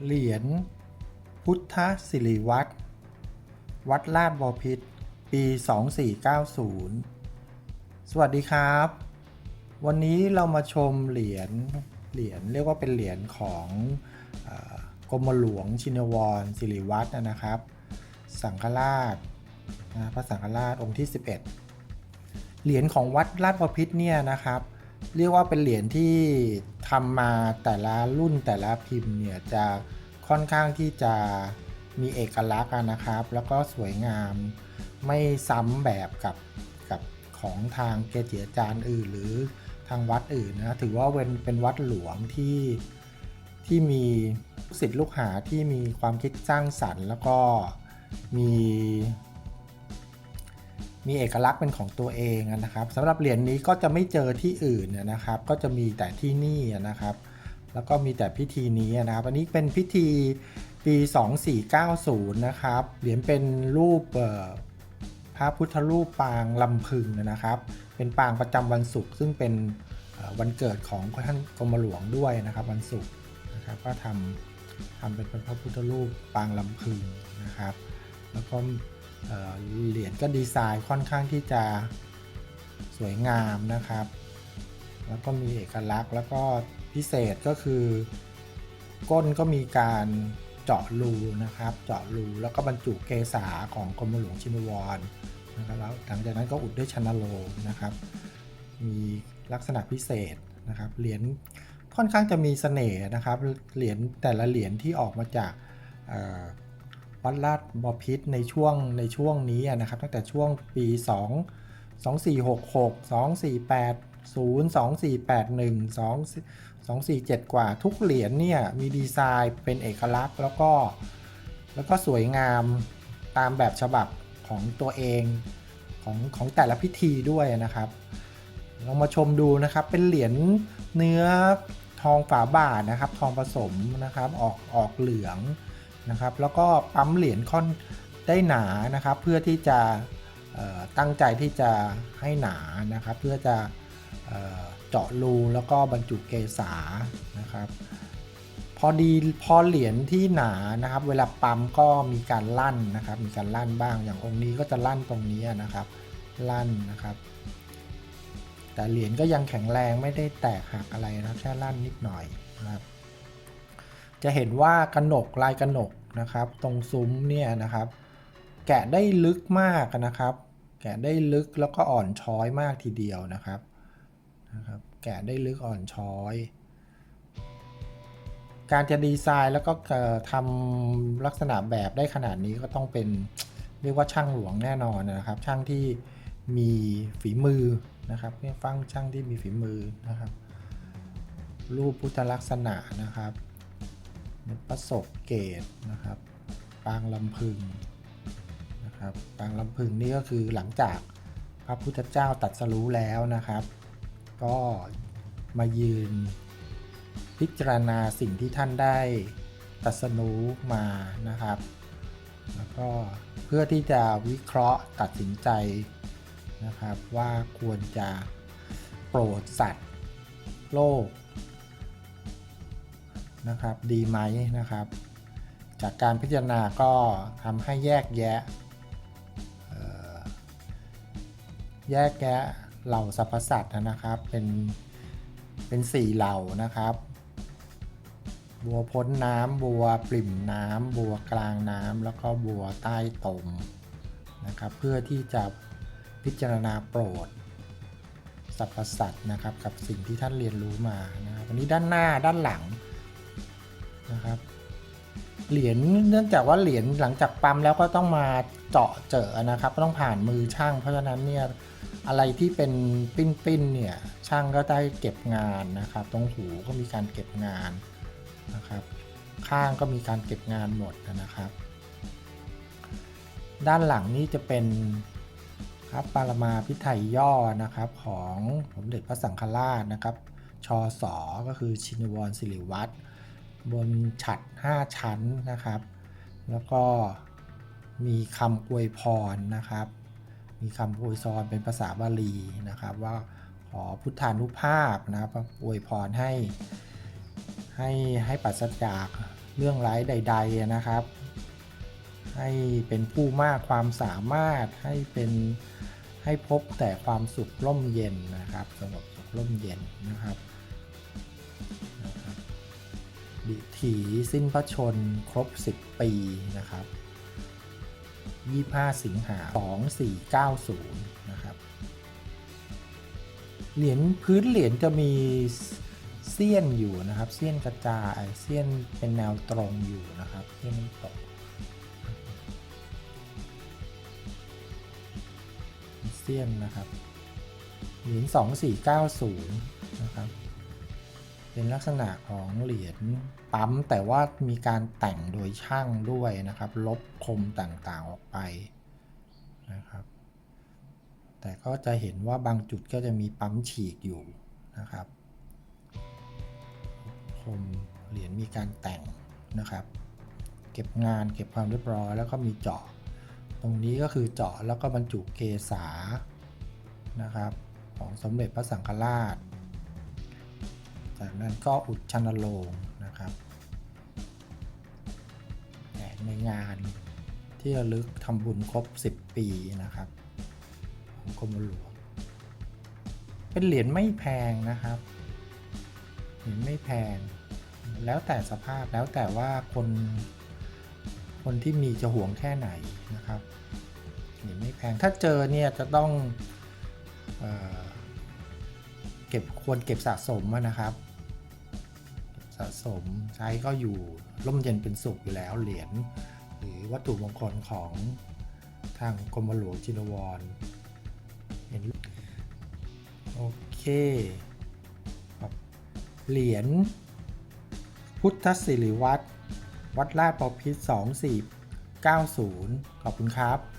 เหรียญพุทธศิริวัตรวัดลาดบอพิษปี 2490 สวัสดีครับ วันนี้เรามาชมเหรียญเหรียญเรียกว่าเป็นเหรียญของอกรมหลวงชินวรศิริวัตรนะครับ สังฆราชนะพระสังฆราชองค์ที่ 11 เหรียญของวัดลาดบพิษเนี่ยนะครับ เรียกว่าเป็นเหรียญที่ทำมาแต่ละรุ่นแต่ละพิมพ์เนี่ยจะค่อนข้างที่จะมีเอกลักษณ์นะครับ แล้วก็สวยงามไม่ซ้ำแบบกับกับของทางเกจิอาจารย์อื่น หรือทางวัดอื่นนะถือว่าเป็นเป็นวัดหลวงที่ที่มีลูกศิษย์ลูกหาที่มีความคิดสร้างสรรค์ แล้วก็มี มีเอกลักษณ์เป็นของตัวเองนะครับสำหรับเหรียญนี้ก็จะไม่เจอที่อื่นนะครับ ก็จะมีแต่ที่นี่นะครับ แล้วก็มีแต่พิธีนี้นะครับ อันนี้เป็นพิธีปี 2490 นะครับ เหรียญเป็นรูปพระพุทธรูปปางลำพึงนะครับ เป็นปางประจำวันศุกร์ซึ่งเป็นวันเกิดของท่านกรมหลวงด้วยนะครับ วันศุกร์นะครับก็ทำทำเป็นพระพุทธรูปปางลำพึงนะครับ แล้วก็ เหรียญก็ดีไซน์ค่อนข้างที่จะสวยงามนะครับ แล้วก็มีเอกลักษณ์แล้วก็พิเศษก็คือ ก้นก็มีการเจาะรูนะครับ เจาะรูแล้วก็บรรจุเกษาของกรมหลวงชินวรนะครับแล้วหลังจากนั้นก็อุดด้วยชนโลนะครับ มีลักษณะพิเศษนะครับ เหรียญค่อนข้างจะมีเสน่ห์นะครับ เหรียญแต่ละเหรียญที่ออกมาจาก วัดลาดบอพิษในช่วงในช่วงนี้นะครับ ตั้งแต่ช่วงปี 2 2466 2480 2481 2 247 กว่าทุกเหรียญเนี่ยมีดีไซน์เป็นเอกลักษณ์แล้วก็แล้วก็สวยงามตามแบบฉบับของตัวเองของของแต่ละพิธีด้วยนะครับลองมาชมดูนะครับเป็นเหรียญเนื้อทองฝาบาทนะครับ ทองผสมนะครับออกออกเหลือง นะครับ แล้วก็ปั๊มเหรียญค่อนได้หนานะครับ เพื่อที่จะตั้งใจที่จะให้หนานะครับ เพื่อจะเจาะรูแล้วก็บรรจุเกษานะครับ พอดีพอเหรียญที่หนานะครับ เวลาปั๊มก็มีการลั่นนะครับ มีการลั่นบ้างอย่างองค์นี้ก็จะลั่นตรงนี้นะครับ ลั่นนะครับ แต่เหรียญก็ยังแข็งแรงไม่ได้แตกหักอะไรนะครับแค่ลั่นนิดหน่อยนะครับ จะเห็นว่ากระหนกลายกระหนกนะครับ ตรงซุ้มเนี่ยนะครับ แกะได้ลึกมากนะครับ แกะได้ลึกแล้วก็อ่อนช้อยมากทีเดียวนะครับนะครับ แกะได้ลึกอ่อนช้อย การจะดีไซน์แล้วก็ทำลักษณะแบบได้ขนาดนี้ก็ต้องเป็นเรียกว่าช่างหลวงแน่นอนนะครับ ช่างที่มีฝีมือนะครับเนี่ยฟังช่างที่มีฝีมือนะครับ รูปพุทธลักษณะนะครับ ประสบเกตนะครับ ปางลำพึงนะครับปางลำพึงนี่ก็คือหลังจากพระพุทธเจ้าตัดสรู้แล้วนะครับ ก็มายืนพิจารณาสิ่งที่ท่านได้ตรัสรู้มานะครับ แล้วก็เพื่อที่จะวิเคราะห์ตัดสินใจนะครับ ว่าควรจะโปรดสัตว์โลก นะครับ ดีไหมนะครับ จากการพิจารณาก็ทำให้แยกแยะแยกแยะเหล่าสรรพสัตว์นะครับ เป็นเป็นสี่เหล่านะครับบัวพ้นน้ำบัวปริ่มน้ำบัวกลางน้ำแล้วก็บัวใต้ตมนะครับ เพื่อที่จะพิจารณาโปรดสรรพสัตว์นะครับ กับสิ่งที่ท่านเรียนรู้มานะครับอันนี้ด้านหน้าด้านหลัง นะครับ เหรียญเนื่องจากว่าเหรียญหลังจากปั๊มแล้วก็ต้องมาเจาะเจอนะครับ ต้องผ่านมือช่าง เพราะฉะนั้นเนี่ยอะไรที่เป็นปิ้นปิ้นๆเนี่ยช่างก็ได้เก็บงานนะครับ ตรงหูก็มีการเก็บงานนะครับ ข้างก็มีการเก็บงานหมดนะครับ ด้านหลังนี่จะเป็นพระปารมาพิไทยย่อนะครับของสมเด็จพระสังฆราชนะครับชอสอก็คือชินวรศิริวัตร บนฉัด 5 ชั้นนะครับ แล้วก็มีคำอวยพรนะครับ มีคำอวยพรเป็นภาษาบาลีนะครับ ว่าขอพุทธานุภาพนะครับอวยพรให้ ให้ให้ปราศจากเรื่องร้ายใด ๆนะครับ ให้เป็นผู้มากความสามารถให้เป็นให้พบแต่ความสุขร่มเย็นนะครับสงบสุขร่มเย็นนะครับ ดิถีสิ้นพระชนครบ 10 ปีนะครับ 25 สิงหา 2490 นะครับ เหรียญพื้นเหรียญจะมีเสี้ยนอยู่นะครับ เสี้ยนกระจายเสี้ยนเป็นแนวตรงอยู่นะครับเสี้ยนน้ำตกเสี้ยนนะครับ เหรียญ2490 นะครับ เป็นลักษณะของเหรียญปั๊ม แต่ว่ามีการแต่งโดยช่างด้วยนะครับ ลบคมต่างๆออกไปนะครับ แต่ก็จะเห็นว่าบางจุดก็จะมีปั๊มฉีกอยู่นะครับคมเหรียญมีการแต่งนะครับ เก็บงานเก็บความเรียบร้อยแล้วก็มีเจาะ ตรงนี้ก็คือเจาะแล้วก็บรรจุเกษานะครับ ของสมเด็จพระสังฆราช จากนั้นก็อุดชันโลงนะครับแในงานที่ระลึกทำบุญครบ 10 ปีนะครับของกรมหลวง เป็นเหรียญไม่แพงนะครับ เหรียญไม่แพง แล้วแต่สภาพแล้วแต่ว่าคนคนที่มีจะห่วงแค่ไหนนะครับเหรียญไม่แพงถ้าเจอเนี่ยจะต้องเอเก็บควรเก็บสะสมนะครับ สมใช้ก็อยู่ร่มเย็นเป็นสุขอยู่แล้วเหรียญหรือวัตถุมงคลของทางกรมหลวงจินวรเห็นโอเคครับเหรียญพุทธศิริวัตรวัดลาดปอพิษ2490 ขอบคุณครับ